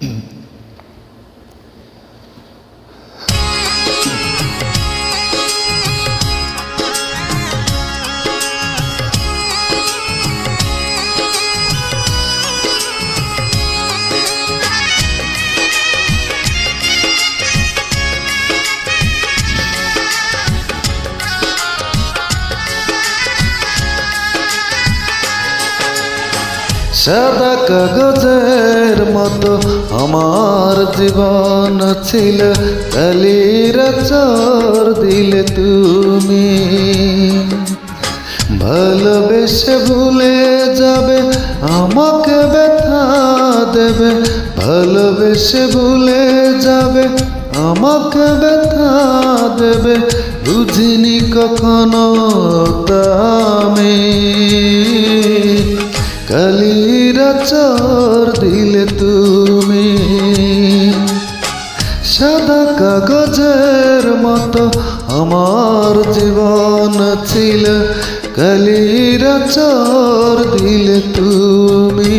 嗯。সাদা কাগজের মতো আমার জীবন ছিল। কালির চর দিলে তুমি ভালোবেসে ভুলে যাবে, আমাকে ব্যথা দেবে। ভালোবেসে ভুলে যাবে, আমাকে ব্যথা দেবে। বুঝিনি কখনো তা আমি। কালিরা চর দিলে তুমি সাদা কাগজের মতো আমার জীবন ছিল। কালির চর দিলে তুমি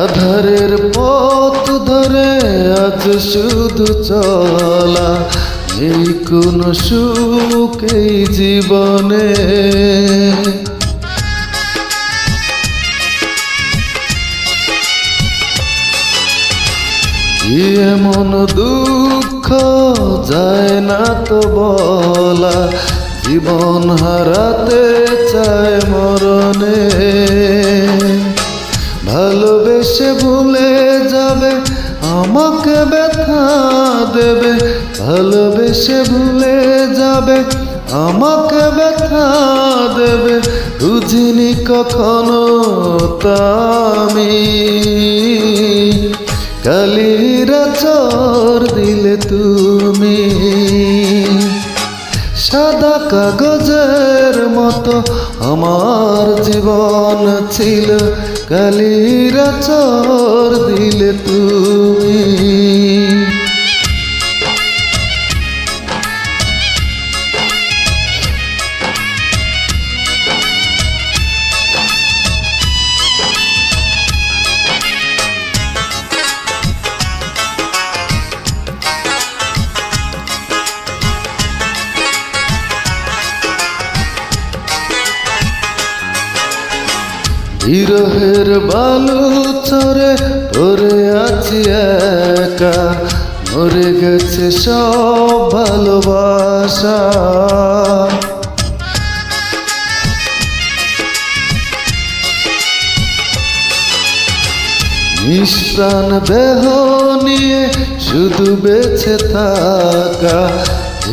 আধারের পথ ধরে আজ শুধু চলা। এই কোন সুখ এই জীবনে। এমন দুঃখ যায় না তো বলা। জীবন হারাতে চায় মরণে। ভালোবেসে ভুলে যাবে, আমাকে ব্যথা দেবে, ভালোবেসে ভুলে যাবে, আমাকে ব্যথা দেবে, বুঝিনি কখনো তামি কালিরা চর দিলে তুমি, সাদা কাগজের মতো আমার জীবন ছিল। কালিরা চর দিলে তুমি বিরহের বালু চরে পরে আছি একা। মরে গেছে সব ভালোবাসা। নিষ্প্রাণ দেহ নিয়ে শুধু বেছে থাকা,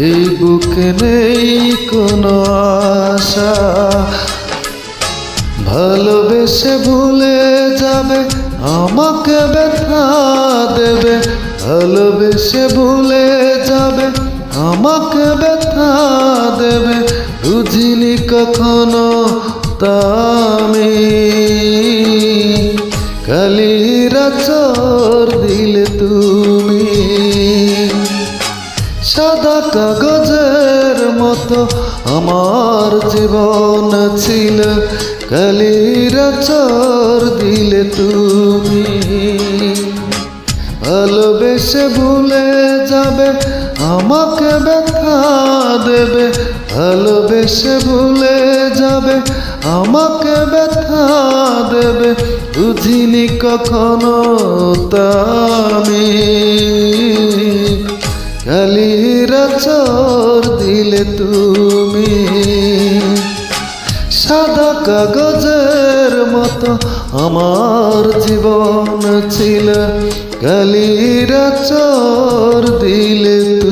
এই বুকে নেই কোনো আশা। ভালোবেসে ভুলে যাবে, আমাকে ব্যথা দেবে। ভালোবেসে ভুলে যাবে, আমাকে ব্যথা দেবে। বুঝিনি কখনো তামি কালিরা চর দিলে তুমি সাদা কাগজের মতো আমার জীবন ছিল। কালিরা চর দিলে তুমি ভালোবেসে ভুলে যাবে, আমাকে ব্যথা দেবে। ভালোবেসে ভুলে যাবে, আমাকে ব্যথা দেবে। বুঝিনি কখনো তা কালিরা দিলে তুমি সাদা কাগজের মতো আমার জীবন ছিল কালিরা চর দিলে তুমি